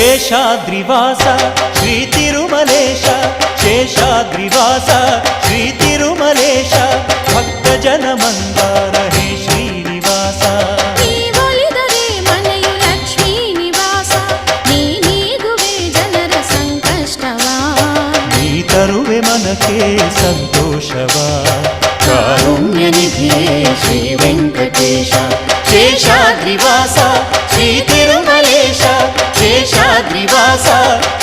శేషాద్రివాస శ్రీ తిరుమలేశ శేషాద్రివాస శ్రీ తిరుమలేశ భక్తజనమందార హే శ్రీనివాస. తరువే మనకే సంతోషవా కారుణ్య శ్రీ వెంకటేశ శేషాద్రివాస శ్రీ తిరుమల love.